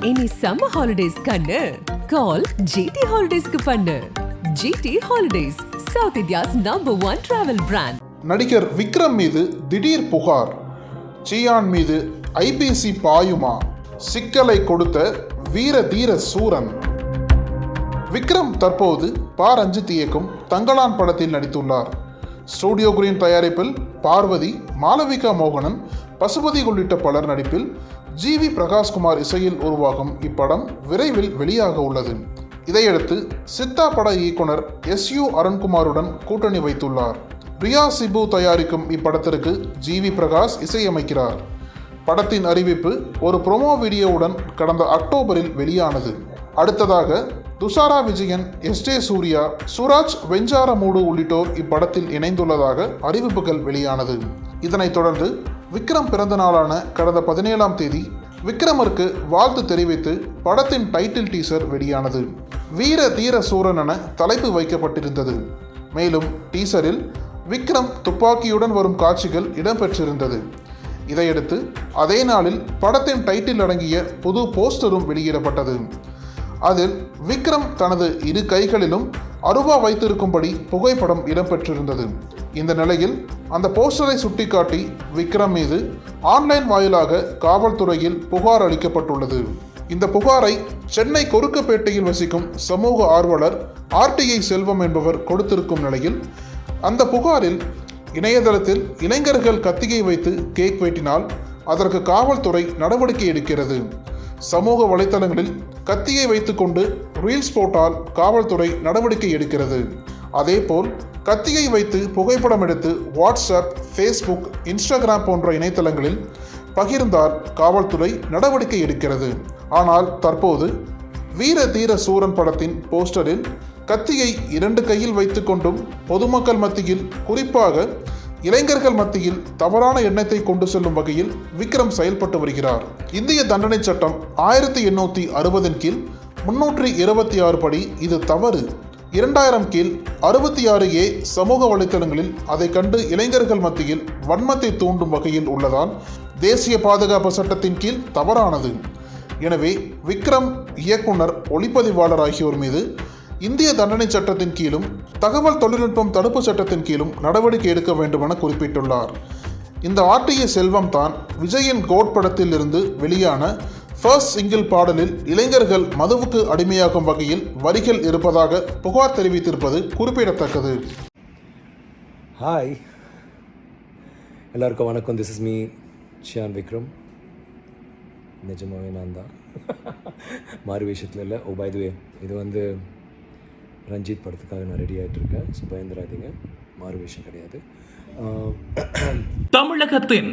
Any summer holidays கண்ணு. கால் GT ஹாலிடேஸ்க்கு பண்ணு. GT holidays south India's number one travel brand நடிகர் விக்ரம் மீது திடீர் புகார். சியான் மீது ஐபிசி பாயுமா. சிக்கலை கொடுத்த வீர தீர சூரன். விக்ரம் தற்போது பா. ரஞ்சித் இயக்கும் தங்களான் படத்தில் நடித்துள்ளார். ஸ்டூடியோ கிரீன் தயாரிப்பில் பார்வதி மாளவிகா மோகனன் பசுபதி உள்ளிட்ட பலர் நடிப்பில் ஜி வி பிரகாஷ்குமார் இசையில் உருவாகும் இப்படம் விரைவில் வெளியாக உள்ளது. இதையடுத்து சித்தா பட இயக்குனர் எஸ் யு அருண்குமாருடன் கூட்டணி வைத்துள்ளார். ரியா சிபு தயாரிக்கும் இப்படத்திற்கு ஜி வி பிரகாஷ் இசையமைக்கிறார். படத்தின் அறிவிப்பு ஒரு ப்ரோமோ வீடியோவுடன் கடந்த அக்டோபரில் வெளியானது. அடுத்ததாக துஷாரா விஜயன் எஸ் ஜே சூர்யா சுராஜ் வெஞ்சாரமூடு உள்ளிட்டோர் இப்படத்தில் இணைந்துள்ளதாக அறிவிப்புகள் வெளியானது. இதனைத் தொடர்ந்து விக்ரம் பிறந்த நாளான கடந்த பதினேழாம் தேதி விக்ரமருக்கு வாழ்த்து தெரிவித்து படத்தின் டைட்டில் டீசர் வெளியானது. வீர தீர சூரன் என தலைப்பு வைக்கப்பட்டிருந்தது. மேலும் டீசரில் விக்ரம் துப்பாக்கியுடன் வரும் காட்சிகள் இடம்பெற்றிருந்தது. இதையடுத்து அதே நாளில் படத்தின் டைட்டில் அடங்கிய புது போஸ்டரும் வெளியிடப்பட்டது. அதில் விக்ரம் தனது இரு கைகளிலும் அருவா வைத்திருக்கும்படி புகைப்படம் இடம்பெற்றிருந்தது. இந்த நிலையில் அந்த போஸ்டரை சுட்டிக்காட்டி விக்ரம் மீது ஆன்லைன் வாயிலாக காவல்துறையில் புகார் அளிக்கப்பட்டுள்ளது. இந்த புகாரை சென்னை கொருக்கப்பேட்டையில் வசிக்கும் சமூக ஆர்வலர் ஆர்டிஐ செல்வம் என்பவர் கொடுத்திருக்கும் நிலையில் அந்த புகாரில் இணையதளத்தில் இளைஞர்கள் கத்திகை வைத்து கேக் வெட்டினால் அதற்கு காவல்துறை நடவடிக்கை எடுக்கிறது. சமூக வலைத்தளங்களில் கத்தியை வைத்துக்கொண்டு ரீல்ஸ் போட்டால் காவல்துறை நடவடிக்கை எடுக்கிறது. அதேபோல் கத்தியை வைத்து புகைப்படம் எடுத்து வாட்ஸ்அப் ஃபேஸ்புக் இன்ஸ்டாகிராம் போன்ற இணையதளங்களில் பகிர்ந்தால் காவல்துறை நடவடிக்கை எடுக்கிறது. ஆனால் தற்போது வீர தீர சூரன் படத்தின் போஸ்டரில் கத்தியை இரண்டு கையில் வைத்துக்கொண்டும் பொதுமக்கள் மத்தியில் குறிப்பாக இளைஞர்கள் மத்தியில் தவறான எண்ணத்தை கொண்டு செல்லும் வகையில் விக்ரம் செயல்பட்டு வருகிறார். இந்திய தண்டனை சட்டம் ஆயிரத்தி எண்ணூற்றி அறுபதின் கீழ் முன்னூற்றி இருபத்தி ஆறு படி இது தவறு. இரண்டாயிரம் கீழ் அறுபத்தி ஆறு ஏ சமூக வலைத்தளங்களில் அதை கண்டு இளைஞர்கள் மத்தியில் வன்மத்தை தூண்டும் வகையில் உள்ளதால் தேசிய பாதுகாப்பு சட்டத்தின் கீழ் தவறானது. எனவே விக்ரம் இயக்குனர் ஒளிப்பதிவாளர் ஆகியோர் மீது இந்திய தண்டனை சட்டத்தின் கீழும் தகவல் தொழில்நுட்பம் தடுப்பு சட்டத்தின் கீழும் நடவடிக்கை எடுக்க வேண்டுமென குறிப்பிட்டுள்ளார். இந்த ஆர்டிஏ செல்வம் தான் விஜயின் கோட் படத்தில் இருந்து வெளியான ஃபர்ஸ்ட் சிங்கிள் பாடலில் இளைஞர்கள் மதுவுக்கு அடிமையாகும் வகையில் வரிகள் இருப்பதாக புகார் தெரிவித்திருப்பது குறிப்பிடத்தக்கது. ஹாய் எல்லாருக்கும் வணக்கம். This is me Shiyan Vikram நிஜமாவே நான் தான். மாறு விஷயத்தில் இல்லை. ஓ பை வே இது வந்து ரஞ்சித் படத்துக்காக நான் ரெடி ஆகிட்டு இருக்கேன். ஸோ பயந்துராதீங்க. மாறு விஷயம் கிடையாது. தமிழகத்தின்